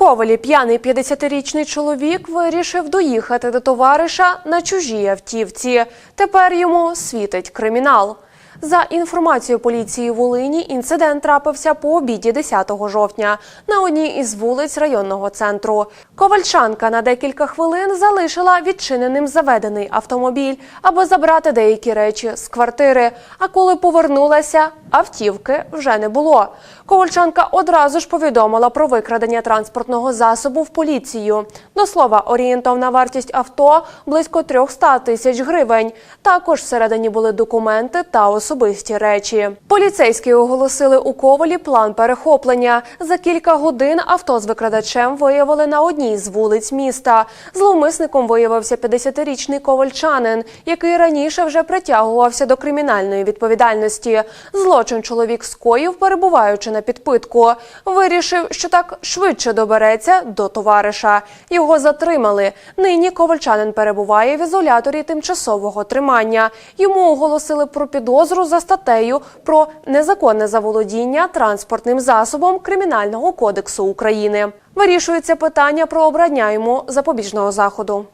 Ковалі п'яний 50-річний чоловік вирішив доїхати до товариша на чужій автівці. Тепер йому світить кримінал. За інформацією поліції Волині, інцидент трапився по обіді 10 жовтня на одній із вулиць районного центру. Ковальчанка на декілька хвилин залишила відчиненим заведений автомобіль, аби забрати деякі речі з квартири. А коли повернулася, автівки вже не було. Ковальчанка одразу ж повідомила про викрадення транспортного засобу в поліцію. До слова, орієнтовна вартість авто близько 300 тисяч гривень. Також всередині були документи та особисті речі. Поліцейські оголосили у Ковалі план перехоплення. За кілька годин авто з викрадачем виявили на одній з вулиць міста. Зловмисником виявився 50-річний ковальчанин, який раніше вже притягувався до кримінальної відповідальності. Злочин чоловік скоїв, перебуваючи на підпитку. Вирішив, що так швидше добереться до товариша. Його затримали. Нині ковальчанин перебуває в ізоляторі тимчасового тримання. Йому оголосили про підозру за статтею про незаконне заволодіння транспортним засобом Кримінального кодексу України. Вирішується питання про обрання йому запобіжного заходу.